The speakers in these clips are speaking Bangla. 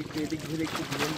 একটু এদিক ঘুরে একটু ঘুরেন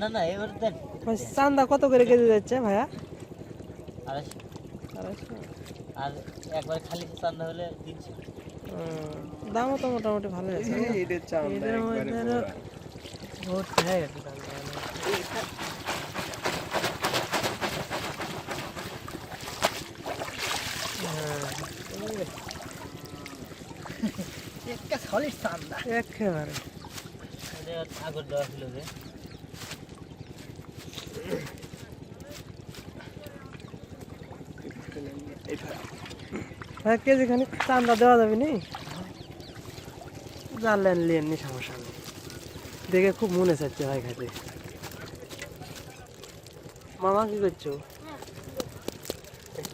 না না এবার দেন চান্দা কত করে কেজি যাচ্ছে ভাইয়া? আড়াইশো। আড়াইশো। আর একবার খালি চান্দা হলে তিনশো। দামও তো মোটামুটি ভালো আছে? এদের চান্দা এদের মধ্যে ভর্তি হয়ে গেছে চান্দা মানে। হ্যাঁ, একটা সলিড একেবারে। আগর দেওয়া ছিল যে কেজি খানিক চান্দা দেওয়া যাবে নি? জানলেন লিয়েন নি, সমস্যা নেই। দেখে খুব মনে চাচ্ছে ভাই খাইতে মামা, কি করছ একটা বিক্রি করলে কি সমস্যা হবে? ওই জায়গায় চার টাকা দিন আপনারা দাম তাহলে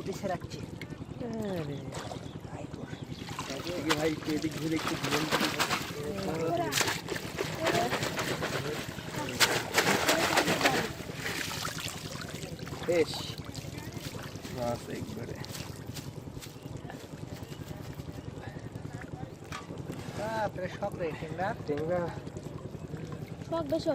উঠেছে রাখছি। ভাই একটু এদিক ঘুরে একটু ঘুরেন। বেশ। মাছ একবারে। তারপরে সব রেখে না টেংরা শখ বেশো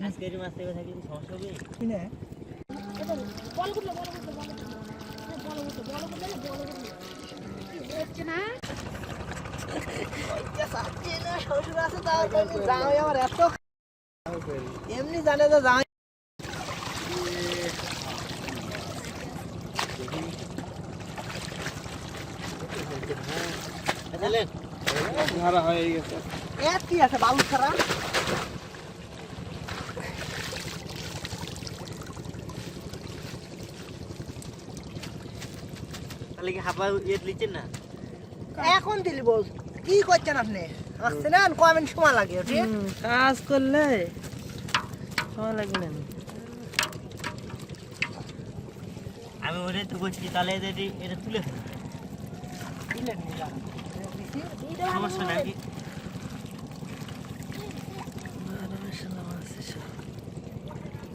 আজকের মাছ থেকে থাকলে কি সমস্যা হবে বল করলে বল করলে বল বল করলে বল করলে বল করলে হচ্ছে না আছে তাও যাও এমনি জানে যে যাও ধরা হয়ে গেছে কি আছে, বালু ছাড়া? তাহলে কি হাবা ইয়ে লিখছেন না? এখন দিলি বল। কি করছেন আপনি? আসছে না কমেন্ট সময় লাগে কাজ করলে সময় লাগবে না। আমি ওটাই তো বলছি তাহলে এটা এটা তুলে। সমস্যা নাকি